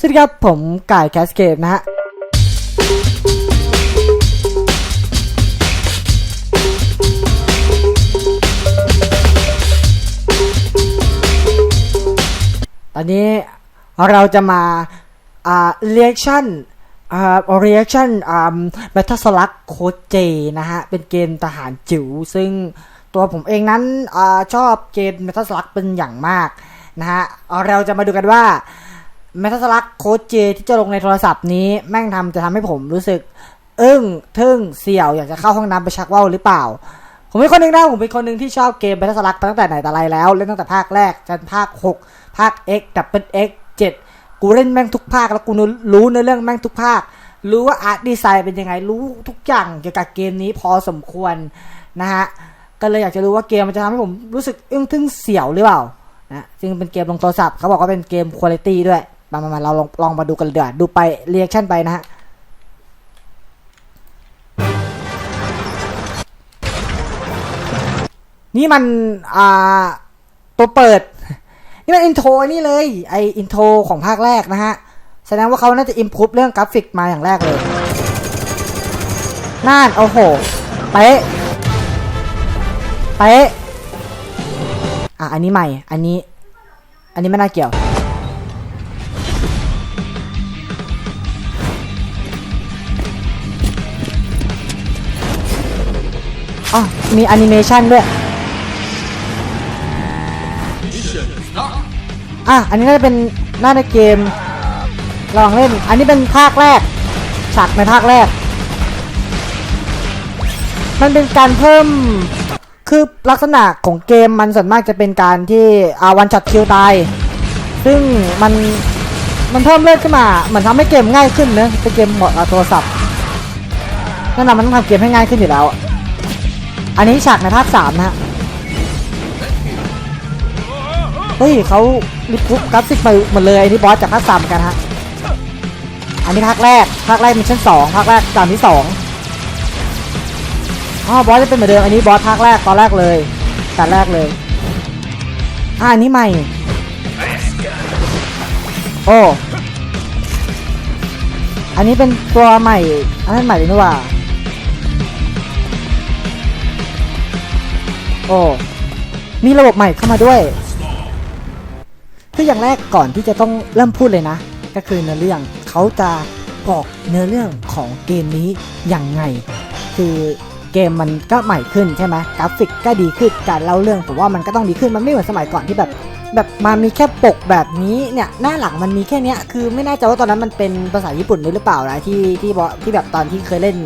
สวัสดีครับ ผมกายแคสเกตนะฮะ ตอนนี้เราจะมาอ่า reaction อ่า reaction อ่า Metal Slug Code J นะฮะ เป็นเกมทหารจิ๋วซึ่งตัวผมเองนั้นอาชอบเกม Metal Slug เป็นอย่างมากนะฮะ เราจะมาดูกันว่า Metal Slug Code J ที่จะลงในโทรศัพท์นี้แม่งทำจะทำให้ผมรู้สึก อึ้งทึ่งเสี่ยวอยากจะเข้าห้องน้ำไปชักว่าวหรือเปล่า ผมเป็นคนหนึ่งนะผมเป็นคนหนึ่งที่ชอบเกม Metal Slug ตั้งแต่ไหนแต่ไรแล้ว เล่นตั้งแต่ภาคแรกจนภาค 6 ภาค X ดับเบิล X 7 กูเล่นแม่งทุกภาคแล้วกูรู้เนื้อเรื่องแม่งทุกภาค รู้ว่าอาร์ตดีไซน์เป็นยังไงรู้ทุกอย่างเกี่ยวกับเกมนี้พอสมควรนะฮะก็เลยอยากจะรู้ว่าเกมมันจะทำให้ผมรู้สึกอึ้งทึ่งเสียวหรือเปล่านะซึ่งเป็นเกมลงโทรศัพท์เขาบอกว่าเป็นเกมคุณภาพด้วย มามามาเราลองลองมาดูกันเลยเดี๋ยวดูไปเรีแอคชั่นไปนะฮะนี่มัน อ่า ตัวเปิด นี่มันอินโทรนี่เลย ไออินโทรของภาคแรกนะฮะ แสดงว่าเขาน่าจะอิมพูฟเรื่องกราฟิกมาอย่างแรกเลยน่านโอ้โหเป๊ะเป๊ะอะ อันนี้ใหม่ อันนี้ อันนี้ไม่น่าเกี่ยว อ๋อมีแอนิเมชันด้วย อะ อันนี้น่าจะเป็นหน้าในเกมลองเล่น อันนี้เป็นภาคแรก ฉากในภาคแรก มันเป็นการเพิ่ม คือลักษณะของเกมมันส่วนมากจะเป็นการที่อาวันช็อตคิวตาย ซึ่งมันมันเพิ่มเลือดขึ้นมา เหมือนทำให้เกมง่ายขึ้นเนอะเป็นเกมเหมาะกับโทรศัพท์นั่นน่ะมันต้องทำเกมให้ง่ายขึ้นอยู่แล้ว อันนี้ฉากในภาคสามนะฮะเฮ้ยเขาลิฟุกกราฟิกมาหมดเลยไอ้ที่บอสจากภาคสามกันฮะอันนี้ภาคแรกภาคแรกมิชชั่นสองภาคแรกด่านที่สองอ๋อบอสจะเป็นเหมือนเดิมอันนี้บอสภาคแรกตอนแรกเลยด่านแรกเลยอ่าอันนี้ใหม่โอ้อันนี้เป็นตัวใหม่อันนั้นใหม่เลยนี่หว่า โอ้มีระบบใหม่เข้ามาด้วยคืออย่างแรกก่อนที่จะต้องเริ่มพูดเลยนะ ก็คือเนื้อเรื่องเขาจะบอกเนื้อเรื่องของเกมนี้อย่างไง คือเกมมันก็ใหม่ขึ้นใช่ไหมกราฟิกก็ดีขึ้นการเล่าเรื่องผมว่ามันก็ต้องดีขึ้นมันไม่เหมือนสมัยก่อนที่แบบแบบมามีแค่ปกแบบนี้เนี่ยหน้าหลังมันมีแค่เนี้ยคือไม่แน่ใจว่าตอนนั้นมันเป็นภาษาญี่ปุ่นด้วยหรือเปล่านะที่ที่ที่แบบตอนที่เคยเล่น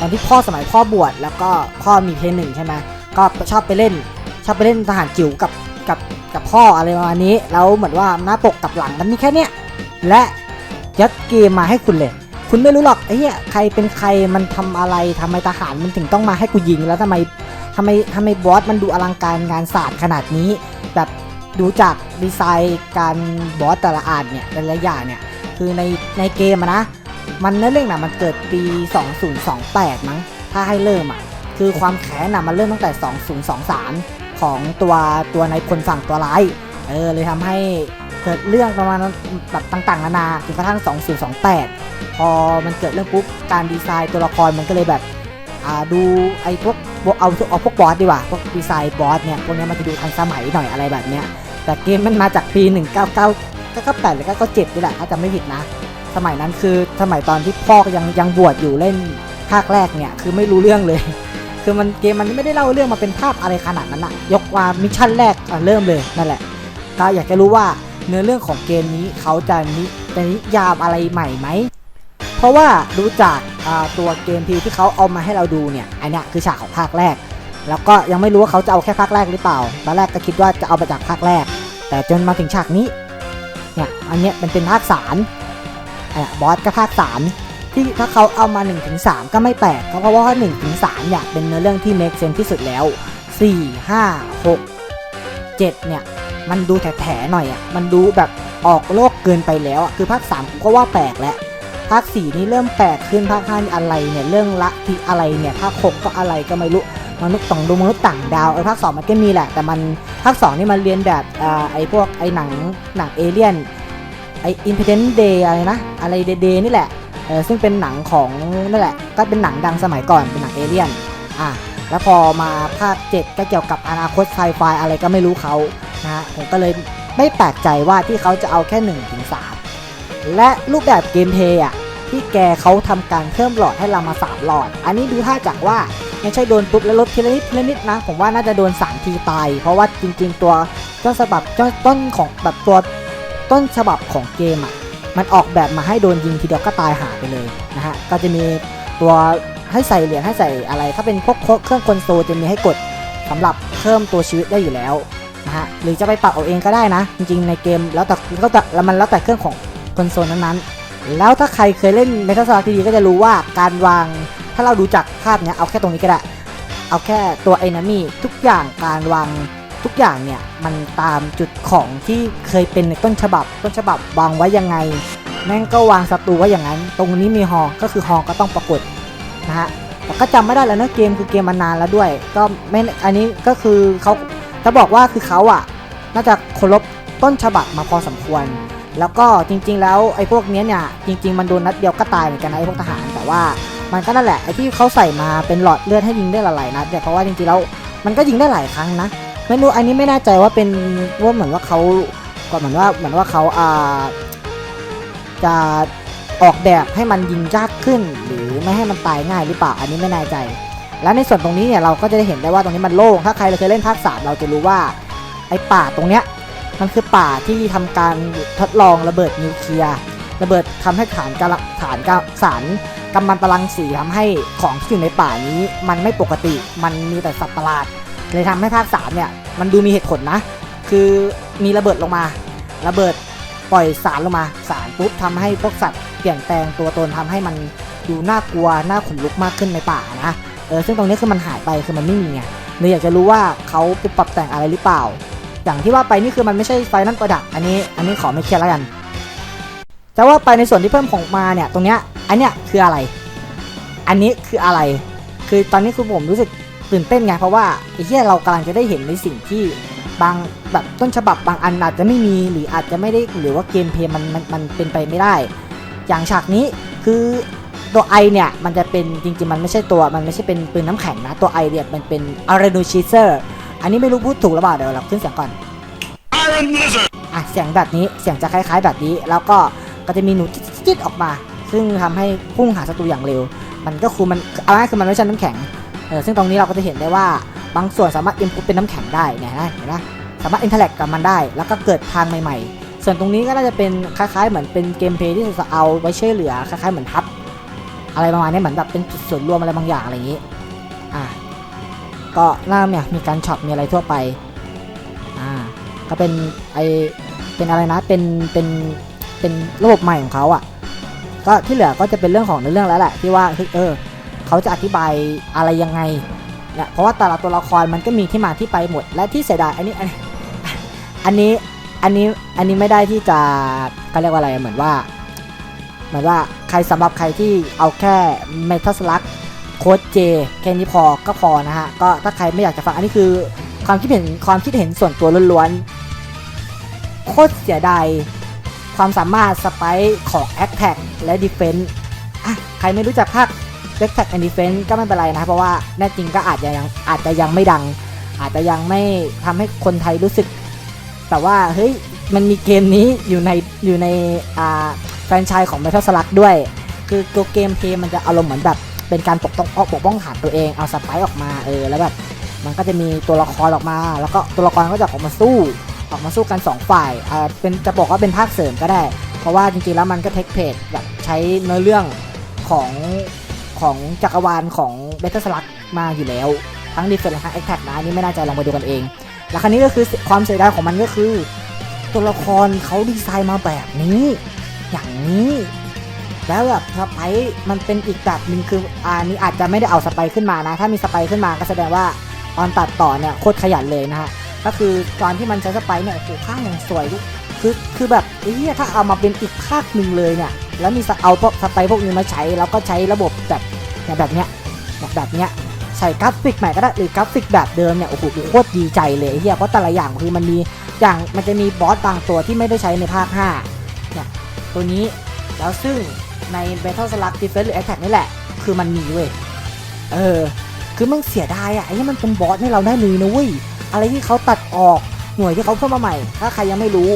ตอนที่พ่อสมัยพ่อบวชแล้วก็พ่อมีเพลงหนึ่งใช่ไหม ก็ชอบไปเล่น ชอบไปเล่นทหารจิ๋วกับกับกับพ่ออะไรประมาณนี้แล้วเหมือนว่าหน้าปกกับหลังมันมีแค่เนี้ยและยัดเกมมาให้คุณเลย คุณไม่รู้หรอกไอ้เหี้ยใครเป็นใครมันทำอะไรทำไมทหารมันถึงต้องมาให้กูยิงแล้วทำไมทำไมทำไมบอสมันดูอลังการงานศาสตร์ขนาดนี้แบบดูจากดีไซน์การบอสแต่ละอ่านเนี่ยแต่ละอย่างเนี่ยคือในในเกมนะ มันเนื้อเรื่องนะมันเกิดปี 2028 มั้งถ้าให้เริ่มอะ คือความแค้นน่ะมันเริ่มตั้งแต่ 2023 ของตัวตัวในายพลฝั่งตัวร้าย เออเลยทำให้เกิดเรื่องประมาณแบบต่างๆนานาจนกระทั่ง 2028 พอมันเกิดเรื่องปุ๊บการดีไซน์ตัวละครมันก็เลยแบบอ่าดูไอ้พวกเอาเอาพวกบอสดีกว่าพวกดีไซน์บอสเนี่ยพวกนี้มันจะดูทันสมัยหน่อยอะไรแบบเนี้ยแต่เกมมันมาจากปี 199 98หรือ97นี่แหละถ้าจำไม่ผิดนะ สมัยนั้นคือสมัยตอนที่พ่อยังยังบวชอยู่เล่นภาคแรกเนี่ยคือไม่รู้เรื่องเลย คือมันเกมมันไม่ได้เล่าเรื่องมาเป็นภาพอะไรขนาดนั้นอะยกว่ามิชชั่นแรกเริ่มเลยนั่นแหละก็อยากจะรู้ว่าเนื้อเรื่องของเกมนี้เขาจะนิจะนิยามอะไรใหม่ไหม เพราะว่าดูจากตัวเกมพีที่เขาเอามาให้เราดูเนี่ยอันเนี้ยคือฉากของภาคแรก แล้วก็ยังไม่รู้ว่าเขาจะเอาแค่ภาคแรกหรือเปล่า ตอนแรกก็คิดว่าจะเอามาจากภาคแรก แต่จนมาถึงฉากนี้เนี่ยอันเนี้ยมันเป็นภาคสามอะบอสก็ภาคสาม ที่ถ้าเขาเอามา 1-3ถึงก็ไม่แปลกเพราะว่า1ถึง3เนี่ยเป็นเนื้อเรื่องที่ make sense ที่สุดแล้ว 4 5 6 7 เนี่ย มันดูแถๆหน่อยอะมันดูแบบออกโลกเกินไปแล้วอะคือภาค3ผมก็ว่าแปลกแล้วภาค 4 นี่เริ่มแปลกขึ้นภาค5นี่อะไรเนี่ยเรื่องละที่อะไรเนี่ยภาค 6 ก็อะไรก็ไม่รู้มนุษย์ต่างดวงมนุษย์ต่างดาวไอ้ภาค 2 มันก็มีแหละ แต่มันภาค 2 นี่มันเรียนแบบอ่าไอ้พวกไอ้หนังหนังเอเลี่ยนไอ Independence Day อะไรนะอะไรเดย์นี่แหละ เออซึ่งเป็นหนังของนั่นแหละ ก็เป็นหนังดังสมัยก่อนเป็นหนังเอเลี่ยนอะแล้วพอมาภาค 7 ก็เกี่ยวกับอนาคตไซไฟอะไรก็ไม่รู้เขานะฮะผมก็เลยไม่แปลกใจว่าที่เขาจะเอาแค่1ถึง3และรูปแบบเกมเพย์อะที่แกเขาทำการเพิ่มหลอดให้เรามา 3 หลอด อันนี้ดูท่าจากว่าไม่ใช่โดนปุ๊บแล้วลดทีละนิดทีละนิดนะ ผมว่าน่าจะโดน 3 ทีตาย เพราะว่าจริง ๆ ตัวต้นฉบับต้นของแบบตัวต้นฉบับของเกมอะ มันออกแบบมาให้โดนยิงทีเดียวก็ตายหาไปเลยนะฮะ ก็จะมีตัวให้ใส่เหรียญให้ใส่อะไร ถ้าเป็นพวกเครื่องคอนโซลจะมีให้กดสำหรับเพิ่มตัวชีวิตได้อยู่แล้วนะฮะ หรือจะไปปรับเอาเองก็ได้นะ จริงๆในเกมแล้วแต่ก็แต่แล้วมันแล้วแต่เครื่องของคอนโซลนั้นๆ แล้วถ้าใครเคยเล่น Metal Slug ดีก็จะรู้ว่าการวาง ถ้าเราดูจากภาพเนี้ยเอาแค่ตรงนี้ก็ได้ เอาแค่ตัว enemy ทุกอย่างการวาง ทุกอย่างเนี่ยมันตามจุดของที่เคยเป็นในต้นฉบับ ต้นฉบับวางไว้ยังไง แม่งก็วางศัตรูไว้อย่างนั้น ตรงนี้มีฮองก็คือฮองก็ต้องปรากฏนะฮะแต่ก็จำไม่ได้แล้วนะเกมคือเกมมานานแล้วด้วย ก็ไม่อันนี้ก็คือเขาจะบอกว่าคือเขาอะน่าจะเคารพต้นฉบับมาพอสมควร แล้วก็จริง ๆ แล้วไอ้พวกเนี้ยเนี่ยจริง ๆ มันโดนนัดเดียวก็ตายเหมือนกันนะไอ้พวกทหารแต่ว่ามันก็นั่นแหละไอ้ที่เขาใส่มาเป็นหลอดเลือดให้ยิงได้หลายๆนัดเนี่ยเพราะว่าจริงๆแล้วมันก็ยิงได้หลายครั้งนะ ไม่รู้อันนี้ไม่แน่ใจว่าเป็นว่าเหมือนว่าเขาก็เหมือนว่าเหมือนว่าเขาอ่าจะออกแบบให้มันยิงยากขึ้น หรือไม่ให้มันตายง่ายหรือเปล่าอันนี้ไม่แน่ใจ แล้วในส่วนตรงนี้เนี่ยเราก็จะได้เห็นได้ว่าตรงนี้มันโล่งถ้าใครเคยเล่นภาคสามเราจะรู้ว่าไอ้ป่าตรงเนี้ยมันคือป่าที่ทำการทดลองระเบิดนิวเคลียร์ระเบิดทำให้ฐานกระฐานกระสารกำมันตรังสีทำให้ของที่อยู่ในป่านี้ มันไม่ปกติมันมีแต่สัตว์ประหลาด เลยทำให้ภาคสามเนี่ยมันดูมีเหตุผลนะ คือมีระเบิดลงมา ระเบิดปล่อยสารลงมา สารปุ๊บทำให้พวกสัตว์เปลี่ยนแปลงตัวตนทำให้มันดูน่ากลัวน่าขนลุกมากขึ้นในป่านะเออซึ่งตรงนี้คือมันหายไปคือมันไม่มีไงเลยอยากจะรู้ว่าเขาไปปรับแต่งอะไรหรือเปล่า อย่างที่ว่าไปนี่คือมันไม่ใช่ไฟนั่นประดับอันนี้อันนี้ขอไม่เคลียร์แล้วกันจะว่าไปในส่วนที่เพิ่มของมาเนี่ยตรงเนี้ยอันเนี้ยคืออะไร อันนี้คืออะไร คือตอนนี้คือผมรู้สึก ตื่นเต้นไงเพราะว่าไอ้เหี้ยเรากำลังจะได้เห็นในสิ่งที่บางแบบต้นฉบับบางอันอาจจะไม่มีหรืออาจจะไม่ได้หรือว่าเกมเพลย์มันมันมันเป็นไปไม่ได้ อย่างฉากนี้คือตัวไอเนี่ยมันจะเป็นจริงๆมันไม่ใช่ตัวมันไม่ใช่เป็นปืนน้ำแข็งนะตัวไอเนี่ยมันเป็นอาร์เรนูชิเซอร์อันนี้ไม่รู้พูดถูกหรือเปล่าเดี๋ยวเราขึ้นเสียงก่อน Iron Lizard! อะเสียงแบบนี้เสียงจะคล้ายๆ แบบนี้ แล้วก็ก็จะมีหนูจิ๊ดๆออกมา ซึ่งทำให้พุ่งหาศัตรูอย่างเร็ว มันก็คือมันเอาง่ายๆคือมันไม่ใช่น้ำแข็ง เออซึ่งตรงนี้เราก็จะเห็นได้ว่าบางส่วนสามารถอินพุตเป็นน้ำแข็งได้เนี่ยนะเห็นไหมสามารถอินเทอร์แลกกับมันได้ แล้วก็เกิดทางใหม่ ๆ ส่วนตรงนี้ก็น่าจะเป็นคล้ายๆ เหมือนเป็นเกมเพลย์ที่จะเอาไว้ช่วยเหลือคล้ายๆเหมือนทับอะไรประมาณนี้เหมือนแบบเป็นจุดส่วนรวมอะไรบางอย่างอะไรอย่างนี้อะก็หน้าเนี่ยมีการช็อปมีอะไรทั่วไปอ่าก็เป็นไอเป็นอะไรนะเป็นเป็นเป็นระบบใหม่ของเขาอะก็ที่เหลือก็จะเป็นเรื่องของในเรื่องแล้วแหละที่ว่าเออ เขาจะอธิบายอะไรยังไงเนี่ยเพราะว่าแต่ละตัวละครมันก็มีที่มาที่ไปหมด และที่เสียดายอันนี้อันนี้อันนี้อันนี้ไม่ได้ที่จะก็เรียกว่าอะไรเหมือนว่าเหมือนว่าใครสำหรับใครที่เอาแค่เมทัสลักโค้ดเจแค่นี้พอก็พอนะฮะก็ถ้าใครไม่อยากจะฟังอันนี้คือความคิดเห็นความคิดเห็นส่วนตัวล้วนๆโคตรเสียดายความสามารถสไปของ a t t a c k และ Defense อะใครไม่รู้จักภาค a t t a c k and Defense ก็ไม่เป็นไรนะ เพราะว่าแน่จริงก็อาจจะยังอาจจะยังไม่ดัง อาจจะยังไม่ทำให้คนไทยรู้สึก แต่ว่าเฮ้ยมันมีเกมนี้อยู่ในอยู่ในอ่าแฟรนไชส์ของ Metal Slug ด้วย คือตัวเกมเพย์มันจะอารมณ์เหมือนแบบเป็นการปกป้องปกป้องฐานตัวเองเอาสไปค์ออกมาเออแล้วแบบมันก็จะมีตัวละครออกมา แล้วก็ตัวละครก็จะออกมาสู้ ออกมาสู้กัน 2 ฝ่ายอ่าเป็นจะบอกว่าเป็นภาคเสริมก็ได้ เพราะว่าจริงๆแล้วมันก็เทคเพจแบบใช้เนื้อเรื่องของ ของจักรวาลของเบตเตอร์สลักมาอยู่แล้ว ทั้งดีเฟนและทั้งแอคแท็กนะอันนี่ไม่น่าใจลองมาดูกันเอง แล้วคราวนี้ก็คือความเสียดายของมันก็คือ ตัวละครเขาดีไซน์มาแบบนี้ อย่างนี้แล้วแบบสไปมันเป็นอีกแบบหนึ่งคืออันนี้อาจจะไม่ได้เอาสไปขึ้นมานะ ถ้ามีสไปขึ้นมาก็แสดงว่าตอนตัดต่อเนี่ยโคตรขยันเลยนะฮะก็คือตอนที่มันใช้สไปเนี่ยโอ้โหข้างอย่างสวยลูกคือคือแบบเฮียถ้าเอามาเป็นอีกภาคหนึ่งเลยเนี่ย แล้วมีเอาพวกสไปซ์พวกนี้มาใช้แล้วก็ใช้ระบบแบบแบบเนี้ยแบบแบบเนี้ยใส่กราฟิกใหม่ก็ได้หรือกราฟิกแบบเดิมเนี่ยโอ้โหโคตรดีใจเลยเฮียเพราะแต่ละอย่างคือมันมีอย่างมันจะมีบอสบางตัวที่ไม่ได้ใช้ในภาค5เนี่ยตัวนี้แล้วซึ่งใน Battle Slug Defense หรือ Attack นี่แหละ คือมันมีเว้ยเออ คือมันเสียดายอะไอ้นี่มันเป็นบอสให้เราได้เลยนะเว้ยอะไรที่เขาตัดออกหน่วยที่เขาเพิ่มมาใหม่ ถ้าใครยังไม่รู้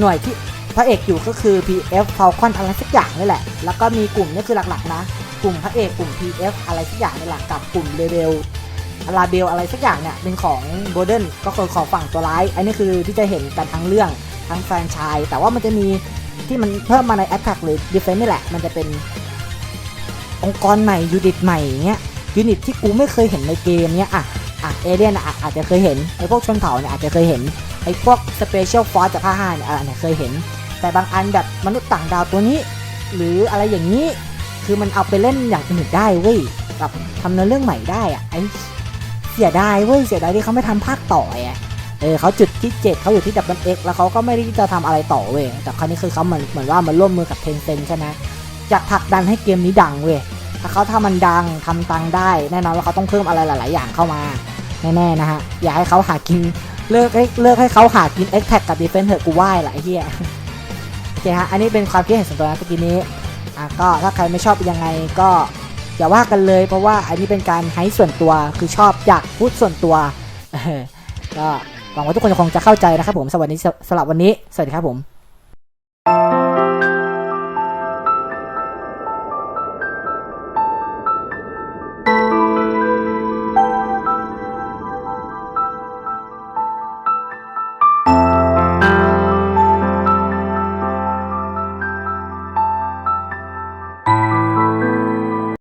หน่วยที่ พระเอกอยู่ก็คือ PF Falcon อะไรสักอย่างนี่แหละ แล้วก็มีกลุ่มนี่คือหลักๆนะ กลุ่มพระเอกกลุ่ม PF อะไรสักอย่างนี่แหละกับกลุ่มเรเบลลาเบลอะไรสักอย่างเนี่ยเป็นของโบเดนก็คือของฝั่งตัวร้าย อันนี้คือที่จะเห็นกันทั้งเรื่องทั้งแฟนชาย แต่ว่ามันจะมีที่มันเพิ่มมาใน Attack หรือ Defense นี่แหละ มันจะเป็นองค์กรใหม่ยูนิตใหม่เงี้ยยูนิตที่กูไม่เคยเห็นในเกมเนี้ยอะอะเอเลียนอะอาจจะเคยเห็นไอ้พวกชนเผ่าเนี่ยอาจจะเคยเห็นไอ้พวกสเปเชียลฟอร์สจากภาคห้าเนี่ยอะเนี่ยเคยเห็น แต่บางอันแบบมนุษย์ต่างดาวตัวนี้ หรืออะไรอย่างนี้ คือมันเอาไปเล่นอย่างอื่นได้เว้ยแบบทำเนื้อเรื่องใหม่ได้อะไอเสียดายเว้ยเสียดายที่เขาไม่ทำภาคต่อไงเออเขาจุดที่ 7เขาอยู่ที่ดับเบิลเอ็กแล้วเขาก็ไม่ได้จะทำอะไรต่อเว้ยแต่คราวนี้คือเขาเหมือนเหมือนว่ามันร่วมมือกับเทนเซ็นใช่ไหมอยากผลักดันให้เกมนี้ดังเว้ยถ้าเขาทำมันดังทำตังได้แน่นอนว่าเขาต้องเพิ่มอะไรหลาย ๆ อย่างเข้ามาแน่ๆนะฮะอย่าให้เขาหากินเลิกให้เลิกให้เขาหากินเอ็กแท็กกับดีเฟนเถอะกูไหว้ละไอ้เหี้ย ฮะ อันนี้เป็นความคิดเห็นส่วนตัวนะตะกี้นี้ อะก็ถ้าใครไม่ชอบยังไงก็อย่าว่ากันเลย เพราะว่าอันนี้เป็นการให้ส่วนตัวคือชอบอยากพูดส่วนตัวก็หวังว่าทุกคนคงจะเข้าใจนะครับผมสวัสดีสำหรับวันนี้ สวัสดีครับผม